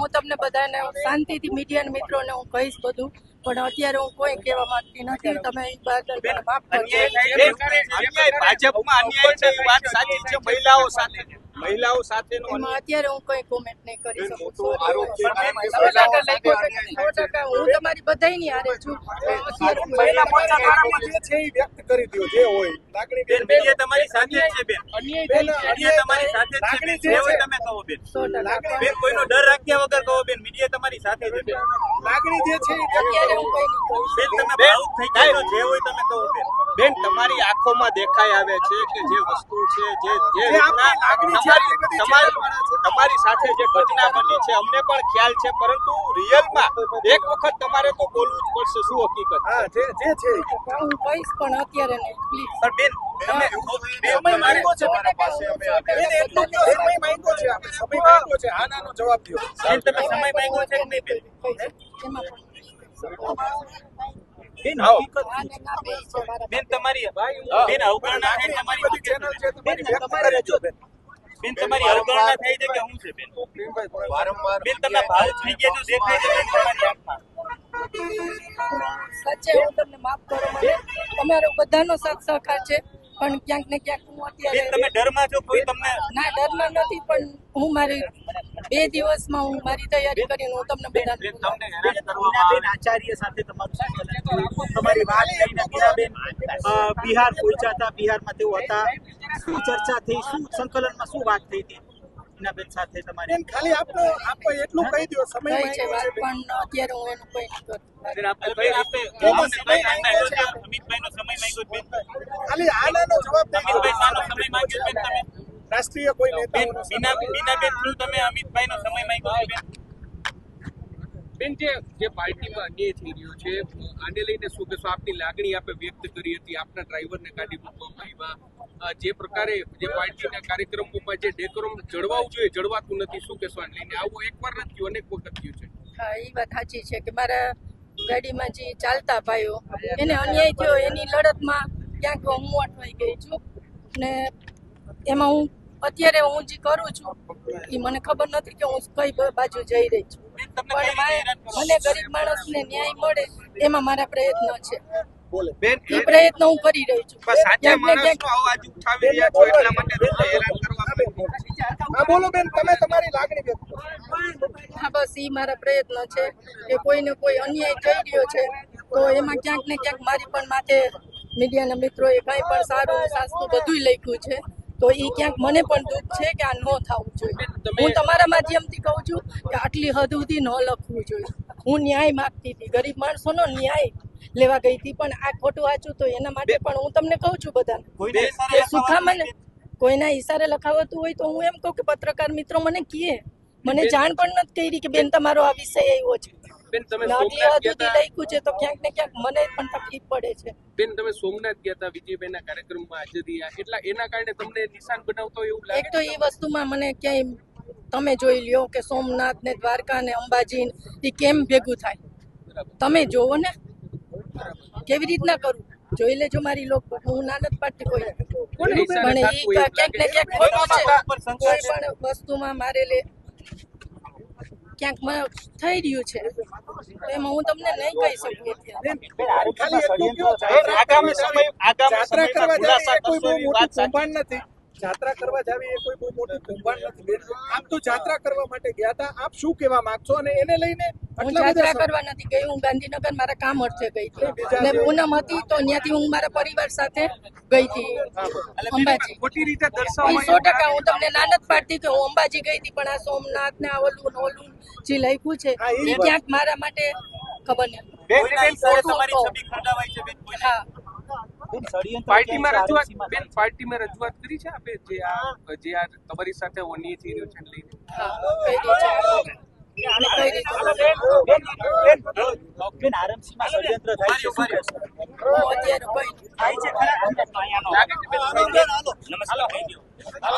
હું તમને બધાને શાંતિથી મીડિયા મિત્રોને હું કહીશ બધું પણ અત્યારે હું કોઈ કહેવા માંગતી નથી. તમે એક બદલ માફ કરજો. અન્યાય ભાજપમાં અન્યાય છે એ વાત સાચી છે મહિલાઓ સાથે. મહિલાઓ સાથેનો અત્યારે હું કોઈ કોમેન્ટ નહીં કરી શકું. છે બધાયની હારે છું મહિલા મોરચા દ્વારા જે છે એ વ્યક્ત કરી દો જે હોય. લાગણી બેન મીડિયા તમારી સાથે છે બેન. બેન, મીડિયા તમારી સાથે છે લાગણી જે હોય તમે કહો બેન. લાગણી બેન કોઈનો ડર રાખ્યા વગર કહો બેન. મીડિયા તમારી સાથે છે બેન. લાગણી જે છે એ અત્યારે હું કઈ બેન તમે ભાવુક થઈ જાય જે હોય તમે કહો બેન. બેન તમારી આંખોમાં દેખાઈ આવે છે કે જે વસ્તુ છે જે જે તમારી સાથે જે ઘટના બની છે અમને પણ ખ્યાલ છે પરંતુ રિયલમાં એક વખત તમારે તો બોલવું જ પડશે શું હકીકત? હા જે જે છે હું કહીશ પણ અત્યારે નહીં પ્લીઝ સર બેન તમે બેન સમય માંગ્યો છે મારા પાસે અમે બેન એટલો જ સમય માંગ્યો છે આપણે સમય માંગ્યો છે હા નાનો જવાબ દો. બેન તમે સમય માંગ્યો છે કે નહીં બેન? બેન હકીકત ના બે છે બેન તમારી બેન અવગણના તમારી ચેનલ છે તમારી વ્યક્ત કરે છો બેન. બેન તમારી અવગણના થાય છે કે શું છે બેન? વારંવાર બેન તમે ભાવ થઈ ગયા છો દેખાય છે બેન તમારી આંખમાં સાચે હું તમને માફ કરો મને તમારો બધાનો સાથ સહકાર છે પણ ક્યાંક ને ક્યાંક હું અત્યારે તમે ડરમાં છો કોઈ તમને ના ડરમાં નથી પણ હું મારી બે દિવસમાં હું મારી તૈયારી કરીને હું તમને બધાને તમને હેરાન કરવામાં આવે. આચાર્ય સાથે તમારું તમારી વાત લઈને બીનાબેન બેન બિહાર પહોંચ્યા હતા બિહારમાં તેઓ હતા. શું ચર્ચા થઈ? શું સંકલનમાં શું વાત થઈ હતી? બીનાબેન સાથે તમારી ખાલી આપનો આપો એટલું કહી દો સમય છે. વાત પણ અત્યારે હું એનું કઈ નથી કરતો. બેન આપણે ભાઈ આપણે એમાં સમય અમિતભાઈ માંગ્યો છે. અમિતભાઈનો સમય માંગ્યો છે ખાલી આનાનો જવાબ દઈ અમિતભાઈ શાનો સમય માંગ્યો છે તમે. રાષ્ટ્રીય કોઈ નેતા બીનાબેન થ્રુ તમે અમિતભાઈનો સમય માંગ્યો છે બેન. બેન જે જે પાર્ટીમાં અન્યાય થઈ રહ્યો છે આને લઈને શું કહેશો? આપની લાગણી આપે વ્યક્ત કરી હતી આપના ડ્રાઈવરને કાઢી મૂકવામાં આવ્યા. જે પ્રકારે જે પાર્ટીના કાર્યક્રમોમાં જે ડેકોરમ જળવાવું જોઈએ જળવાતું નથી શું કહેશો આને લઈને? આવું એકવાર નથી થયું અનેક વખત થયું છે. હા એ વાત સાચી છે કે મારા ગાડીમાં જે ચાલતા ભાઈઓ એને અન્યાય થયો એની લડતમાં ક્યાંક હું અટવાઈ ગઈ છું. ને એમાં હું અત્યારે હું જે કરું છું એ મને ખબર નથી કે હું કઈ બાજુ જઈ રહી છું. પણ મને ગરીબ માણસને ન્યાય મળે એમાં મારા પ્રયત્ન છે. એ પ્રયત્ન હું કરી રહી છું. પણ સાચા ક્યાંક ને ક્યાંક માણસનો અવાજ ઉઠાવી રહ્યા છો એટલા માટે તમને હેરાન કરવા હા બોલો બેન તમે તમારી લાગણી વ્યક્ત હા બસ એ મારા પ્રયત્ન છે કે કોઈને કોઈ અન્યાય થઈ રહ્યો છે તો એમાં ક્યાંક ને ક્યાંક મારી પણ માથે મીડિયાના મિત્રોએ કંઈ પણ સારું સાસતું બધુંય લખ્યું છે. તો એ ક્યાંક મને પણ દુઃખ છે કે આ ન થવું જોઈએ. હું તમારા માધ્યમથી કહું છું કે આટલી હદ સુધી ન લખવું જોઈએ. હું ન્યાય માગતી હતી. ગરીબ માણસોનો ન્યાય લેવા ગઈ હતી પણ આ ખોટું વાંચું તો એના માટે પણ હું તમને કહું છું બધાને. સુખા મને કોઈના ઈશારે લખાવતું હોય તો હું એમ કહું કે પત્રકાર મિત્રો મને કીએ. મને જાણ પણ નથી કરી કે બેન તમારો આ વિષય આવ્યો છે. બેન તમે સોમનાથ ગયા હતા લખ્યું છે તો ક્યાંક ને ક્યાંક મને પણ તકલીફ પડે છે. બેન તમે સોમનાથ ગયા હતા વિજયભાઈના કાર્યક્રમમાં હાજર રહ્યા. એટલા એના કારણે તમને નિશાન બનાવતો એવું લાગે એક તો એ વસ્તુમાં મને ક્યાંય તમે જોઈ લ્યો કે સોમનાથ ને દ્વારકા ને અંબાજી ને એ કેમ ભેગું થાય? તમે જોવો ને. કેવી રીતના કરું? જોઈ લેજો મારી લોકો. હું ના નથી પાડતી કોઈ. કોને પણ એ ક્યાંક ને ક્યાંક ખોટું છે. કોઈ પણ વસ્તુમાં મારે લે ક્યાંક થઈ રહ્યું છે. એમાં હું તમને નહીં કહી શકું આગામી સમય આગામી સમયમાં ખુલાસા બહુ એવી વાત મોટું સાચી? કૌભાંડ નથી. જાત્રા કરવા જાવી એ કોઈ બહુ મોટું કૌભાંડ નથી. બેન આપ તો જાત્રા કરવા માટે ગયા હતા. આપ શું કહેવા માંગશો? અને એને લઈને હું જાત્રા કરવા નથી ગઈ. હું ગાંધીનગર મારા કામ અર્થે ગઈ હતી. ને પૂનમ હતી તો ત્યાંથી હું મારા પરિવાર સાથે ગઈ હતી. અંબાજી. ખોટી રીતે એ સો ટકા હું તમને ના પાડતી કે હું અંબાજી ગઈ હતી પણ આ સોમનાથ ને આ ઓલું ઓલું જે લખ્યું છે હા, એ એ ક્યાંક મારા માટે ખબર નહીં. બેન બેન તમારી છબી ખરડાવાઈ છે બેન હા. પાર્ટીમાં રજૂઆત બેન પાર્ટીમાં રજૂઆત કરી છે આપે? જે આ જે આ તમારી સાથે ઓની થઈ રહ્યો છે લઈને. નમસ્કાર